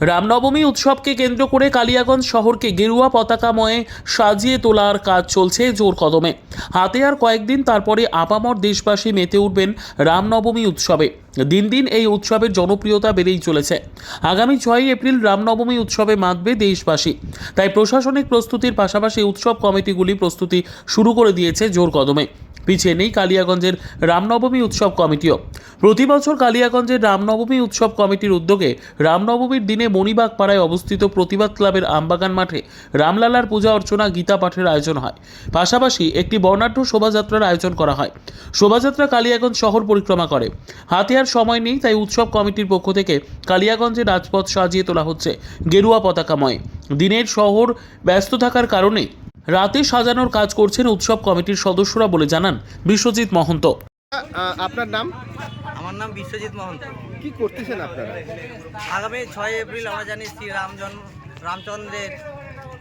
রামনবমী উৎসবকে কেন্দ্র করে কালিয়াগঞ্জ শহরকে গেরুয়া পতাকাময়ে সাজিয়ে তোলার কাজ চলছে জোর কদমে। হাতে আর কয়েকদিন তারপরে আপামর দেশবাসী মেতে উঠবেন রামনবমী উৎসবে। দিন দিন এই উৎসবের জনপ্রিয়তা বেড়েই চলেছে। আগামী ছয়ই এপ্রিল রামনবমী উৎসবে মাতবে দেশবাসী। তাই প্রশাসনিক প্রস্তুতির পাশাপাশি উৎসব কমিটিগুলি প্রস্তুতি শুরু করে দিয়েছে জোর কদমে। পিছিয়ে নেই কালিয়াগঞ্জের রামনবমী উৎসব কমিটিও। প্রতি বছর কালিয়াগঞ্জের রামনবমী উৎসব কমিটির উদ্যোগে রামনবমীর দিনে মণিবাগ পাড়ায় অবস্থিত প্রতিবাদ ক্লাবের আমবাগান মাঠে রামলালার পূজা অর্চনা গীতা পাঠের আয়োজন হয়। পাশাপাশি একটি বর্ণাঢ্য শোভাযাত্রার আয়োজন করা হয়। শোভাযাত্রা কালিয়াগঞ্জ শহর পরিক্রমা করে। হাতে আর সময় নেই তাই উৎসব কমিটির পক্ষ থেকে কালিয়াগঞ্জের রাজপথ সাজিয়ে তোলা হচ্ছে গেরুয়া পতাকাময়। দিনের শহর ব্যস্ত থাকার কারণে রাতে সাজানোর কাজ করছেন উৎসব কমিটির সদস্যরা বলে জানান বিশ্বজিৎ মহন্ত। আপনার নাম? আমার নাম বিশ্বজিৎ মহন্ত। কি করতেছেন আপনারা? আগামী ছয় এপ্রিল আমরা জানি শ্রী রাম জন্ম রামচন্দ্রের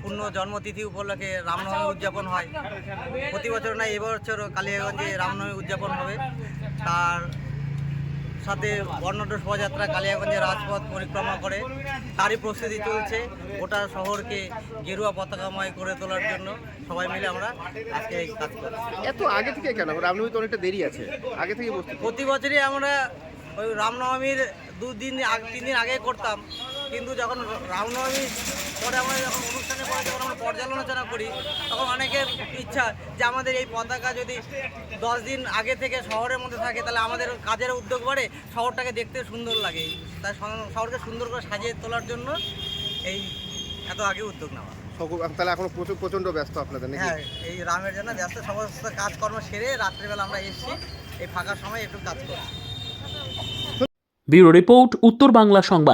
পূর্ণ জন্মতিথি উপলক্ষে রামনবমী উদযাপন হয়। প্রতি বছর না এবছর কালিয়াগঞ্জে রামনবমী উদযাপন হবে। তার সাথে বর্ণাঢ্য শোভাযাত্রা কালিয়াগঞ্জের রাজপথ পরিক্রমা করে তারই প্রস্তুতি চলছে গোটা শহরকে গেরুয়া পতাকাময় করে তোলার জন্য। সবাই মিলে আমরা আজকে এই কাজ করছি। এত আগে থেকে কেন? রামনবমী তো অনেকটা দেরি আছে। আগে থেকে প্রতি বছরই আমরা ওই রামনবমীর দুদিন আগ তিন দিন আগে করতাম। কিন্তু যখন রামনবমী পরে আমরা যখন অনুষ্ঠানে পরে যখন আমরা পর্যালোচনা করি তখন অনেকের ইচ্ছা যে আমাদের এই পতাকা যদি দশ দিন আগে থেকে শহরের মধ্যে থাকে তাহলে আমাদের কাজের উদ্যোগ বাড়ে শহরটাকে দেখতে সুন্দর লাগে। তাই শহরকে সুন্দর করে সাজিয়ে তোলার জন্য এই এত আগে উদ্যোগ নেওয়া। তাহলে এখন প্রচুর প্রচণ্ড ব্যস্ত আপনাদের হ্যাঁ এই রামের জন্য ব্যস্ত সমস্ত কাজকর্ম সেরে রাত্রিবেলা আমরা এসেছি এই ফাঁকা সময় একটু কাজ করছি। ব্যুরো রিপোর্ট উত্তর বাংলা সংবাদ।